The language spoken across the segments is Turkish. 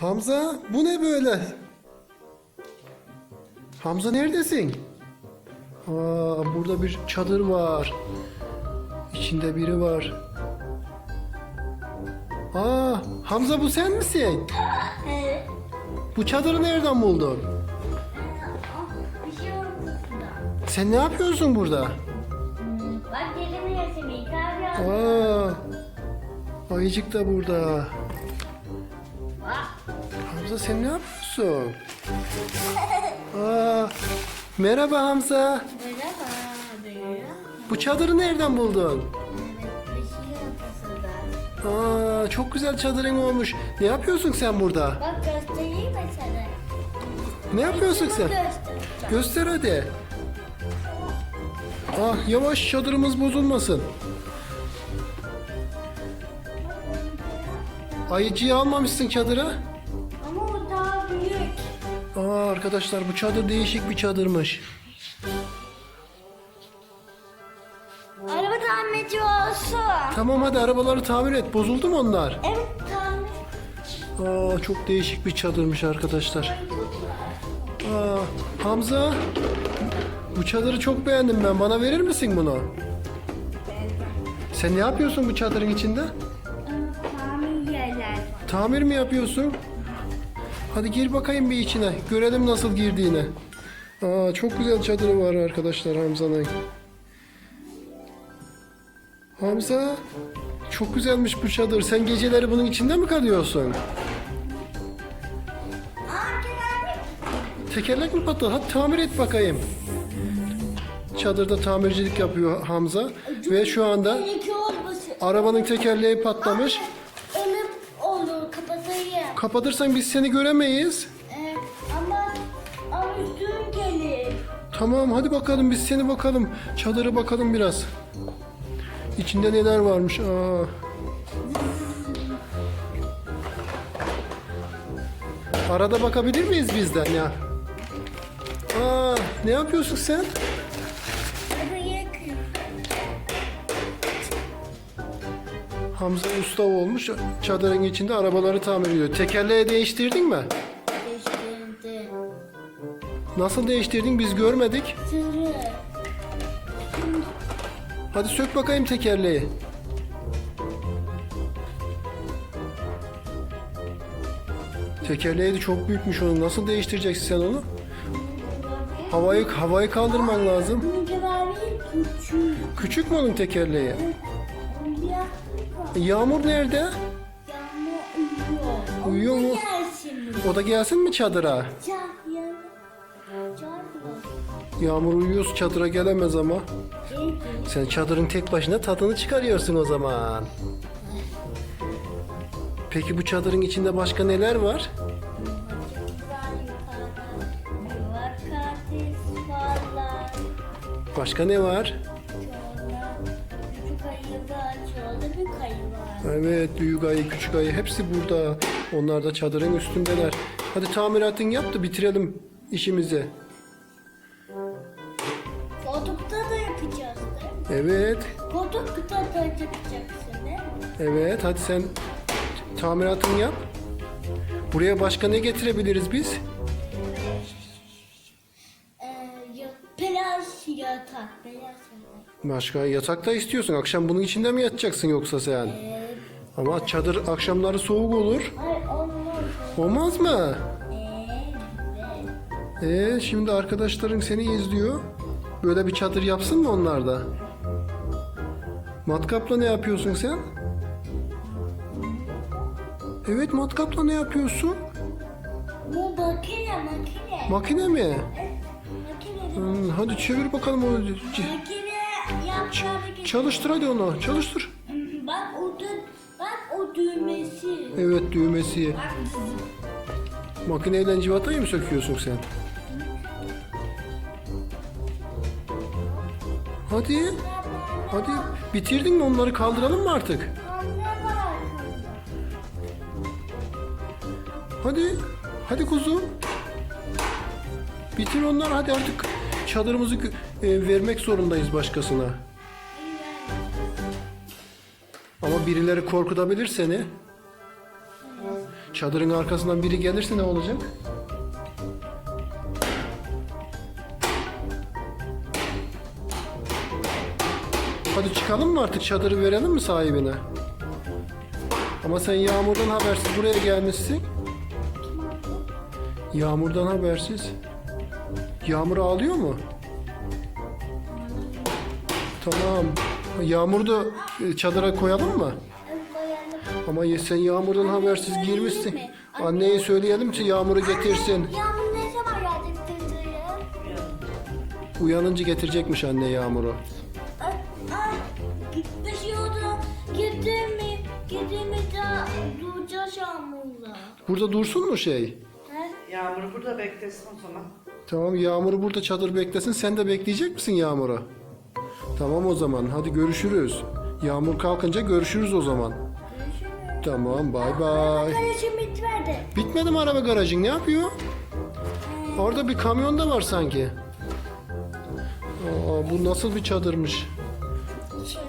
Hamza bu ne böyle? Hamza neredesin? Aa, burada bir çadır var. İçinde biri var. Aa, Hamza bu sen misin? Evet. Bu çadırı nereden buldun? Bir şey oldu burada. Sen ne yapıyorsun burada? Bak. Kahve al. Aa, ayıcık da burada. Hamza sen ne yapıyorsun? Aa, merhaba Hamza. Merhaba. Bu çadırı nereden buldun? Aa, çok güzel çadırın olmuş. Ne yapıyorsun sen burada? Bak göstereyim mi sana? Ne yapıyorsun sen? Göstereceğim. Göster hadi. Ah yavaş çadırımız bozulmasın. Ayıcıyı almamışsın çadıra. Aa arkadaşlar bu çadır değişik bir çadırmış. Araba tamirci olsun. Tamam hadi arabaları tamir et. Bozuldu mu onlar? Evet tamir. Aa çok değişik bir çadırmış arkadaşlar. Aa Hamza bu çadırı çok beğendim ben. Bana verir misin bunu? Sen ne yapıyorsun bu çadırın içinde? Tamir yerler. Tamir mi yapıyorsun? Hadi gir bakayım bir içine. Görelim nasıl girdiğini. Aa, çok güzel çadırı var arkadaşlar Hamza'nın. Hamza, çok güzelmiş bu çadır. Sen geceleri bunun içinde mi kalıyorsun? Tekerlek mi patladı? Hadi tamir et bakayım. Çadırda tamircilik yapıyor Hamza. Ve şu anda arabanın tekerleği patlamış. Kapatırsan biz seni göremeyiz. Ee, ama ama üstüm gelir. Tamam hadi bakalım biz seni bakalım. Çadırı bakalım biraz. İçinde neler varmış. Aa. Arada bakabilir miyiz bizden ya? Aa, ne yapıyorsun sen? Hamza usta olmuş. Çadırın içinde arabaları tamir ediyor. Tekerleği değiştirdin mi? Değiştirdi. Nasıl değiştirdin biz görmedik. Sırrı. Hadi sök bakayım tekerleği. Tekerleği de çok büyükmüş onun. Nasıl değiştireceksin sen onu? Havayı havayı kaldırman lazım. Küçük mü onun tekerleği? Yağmur nerede? Yağmur uyuyor. Uyuyor mu? Gelsin. O da gelsin mi çadıra? Yağmur uyuyorsa çadıra gelemez ama. Sen çadırın tek başına tadını çıkarıyorsun o zaman. Peki bu çadırın içinde başka neler var? Başka ne var? Evet büyük ayı küçük ayı hepsi burada. Onlar da çadırın üstündeler. Hadi tamiratını yap da bitirelim işimizi. Koltukta da yapacağız değil mi? Evet. Koltukta da yapacaksın değil mi? Evet hadi sen tamiratını yap. Buraya başka ne getirebiliriz biz? Ee, ya- beyaz yatak, beyaz yatak. Başka yatak da istiyorsun. Akşam bunun içinde mi yatacaksın yoksa sen? Ee, Ama çadır akşamları soğuk olur. hayır olmaz. Olmaz mı? Ee, şimdi arkadaşların seni izliyor. Böyle bir çadır yapsın mı onlar da? Matkapla ne yapıyorsun sen? Evet matkapla ne yapıyorsun? Bu makine, makine. Makine mi? Makine. Hmm, hadi çevir bakalım onu. Makine yapacağını Çalıştır hadi onu. Çalıştır. Evet düğmesi. Makineyle civatayı mı söküyorsun sen? Hadi. Hadi. Bitirdin mi onları kaldıralım mı artık? Hadi. Hadi kuzum. Bitir onları hadi artık. Çadırımızı e, vermek zorundayız başkasına. Ama birileri korkutabilir seni. Çadırın arkasından biri gelirse ne olacak? Hadi çıkalım mı artık çadırı verelim mi sahibine? Ama sen yağmurdan habersiz buraya gelmişsin. Yağmurdan habersiz. Yağmur ağlıyor mu? Tamam. Yağmuru da e, çadıra koyalım mı? Ama ya sen yağmurdan habersiz girmişsin. Anneye söyleyelim ki yağmuru getirsin. Yağmur ne zaman gelecek teyzeye? Uyanınca getirecekmiş anne yağmuru. Ay, ay, Düşüyordu. Gittim mi? Gittim mi daha duracağız yağmurla. Burada dursun mu şey? He? Yağmur burada beklesin o zaman. Tamam yağmuru burada çadır beklesin. Sen de bekleyecek misin yağmuru? Tamam o zaman. Hadi görüşürüz. Yağmur kalkınca görüşürüz o zaman. Tamam bay bay. Kardeşim bitmedi. Bitmedi mi araba garajın? Ne yapıyor? Orada bir kamyon da var sanki. Aa, bu nasıl bir çadırmış? Şimdi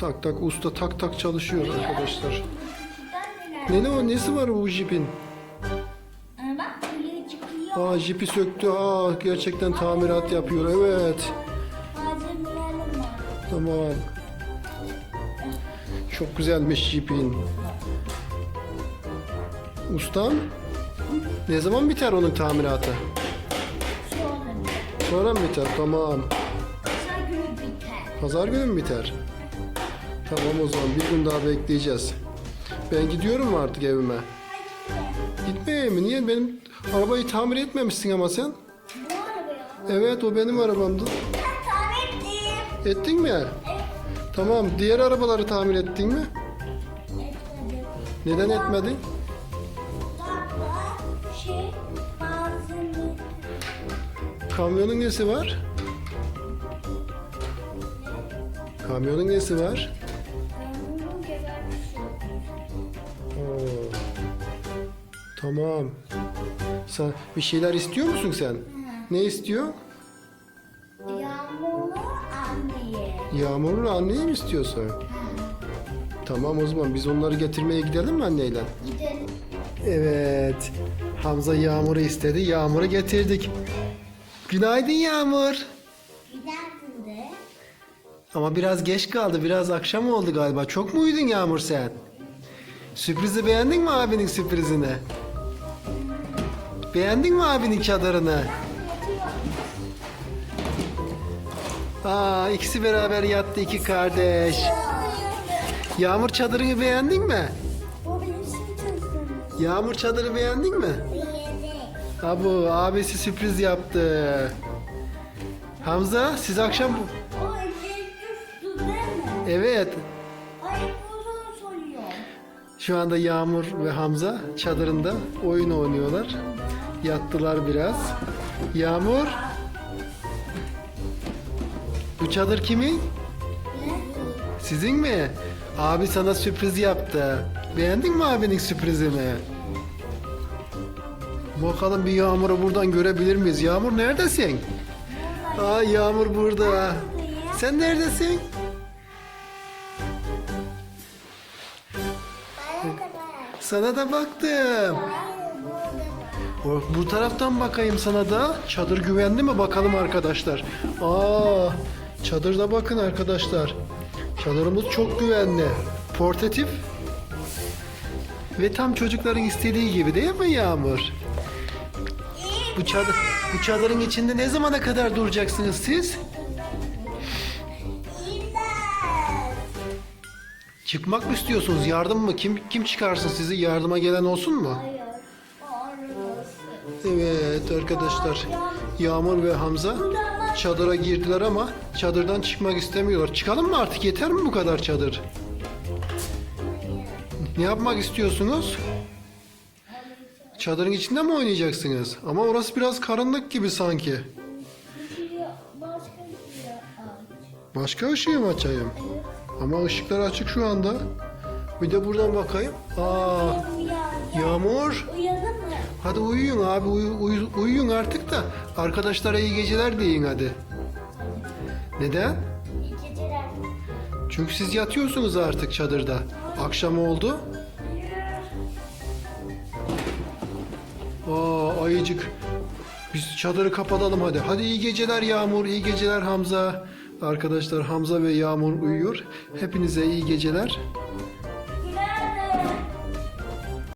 Tak tak usta tak tak çalışıyor arkadaşlar. Ne ne o nesi var bu jipin? Aa jipi söktü. Aa gerçekten tamirat yapıyor. Evet. Tamam. Çok güzelmiş jipin. Ustam ne zaman biter onun tamiratı? Sonra Sonra mı biter? Tamam. pazar günü biter. Pazar günü mü biter? Tamam o zaman bir gün daha bekleyeceğiz. Ben gidiyorum artık evime. Gitmeyeyim mi? Niye? Benim arabayı tamir etmemişsin ama sen. Bu arabaya. Evet o benim arabamdı. Ettin mi? Tamam. Diğer arabaları tamir ettin mi? Etmedim. Neden etmedin? Kamyonun nesi var? Kamyonun nesi var? Oo. Tamam. Sen bir şeyler istiyor musun sen? Ne istiyor? Yağmurlu anneye. Yağmur'un anneyi mi istiyorsun? Tamam o zaman biz onları getirmeye gidelim mi anneyle? Gidelim. Evet. Hamza Yağmur'u istedi. Yağmur'u getirdik. Günaydın Yağmur. Gidersin de. Ama biraz geç kaldı. Biraz akşam oldu galiba. Çok mu uyudun Yağmur sen? Sürprizi beğendin mi abinin sürprizini? Beğendin mi abinin çadırını? Aa, ikisi beraber yattı iki kardeş. Yağmur çadırını beğendin mi? Bu sırtımsın. Yağmur çadırı beğendin mi? Abu abisi sürpriz yaptı. Hamza siz akşam... Mi? Evet şu anda Yağmur ve Hamza çadırında oyun oynuyorlar. Yattılar biraz. Yağmur bu çadır kimin? Sizin mi? Abi sana sürpriz yaptı. Beğendin mi abinin sürprizini? Bakalım bir Yağmur'u buradan görebilir miyiz? Yağmur neredesin? Aa Yağmur burada. Sen neredesin? Sana da baktım. Bu taraftan bakayım sana da. Çadır güvenli mi bakalım arkadaşlar. Aa, çadırda bakın arkadaşlar. Çadırımız çok güvenli. Portatif. Ve tam çocukların istediği gibi değil mi Yağmur? Bu çadır bu çadırın içinde ne zamana kadar duracaksınız siz? Çıkmak mı istiyorsunuz? Yardım mı? Kim kim çıkarsın sizi? Yardıma gelen olsun mu? Evet arkadaşlar. Yağmur ve Hamza çadıra girdiler ama çadırdan çıkmak istemiyorlar. Çıkalım mı artık? Yeter mi bu kadar çadır? Ne yapmak istiyorsunuz? Çadırın içinde mi oynayacaksınız? Ama orası biraz karanlık gibi sanki. Başka şey ışığı mı açayım? Ama ışıklar açık şu anda. Bir de buradan bakayım. Aa. Yağmur. Hadi uyuyun abi uyu- uyu- uyuyun artık da arkadaşlara iyi geceler deyin hadi. Neden? İyi geceler. Çünkü siz yatıyorsunuz artık çadırda. Akşam oldu. Aa ayıcık. Biz çadırı kapatalım hadi. Hadi iyi geceler Yağmur, iyi geceler Hamza. Arkadaşlar Hamza ve Yağmur uyuyor. Hepinize iyi geceler.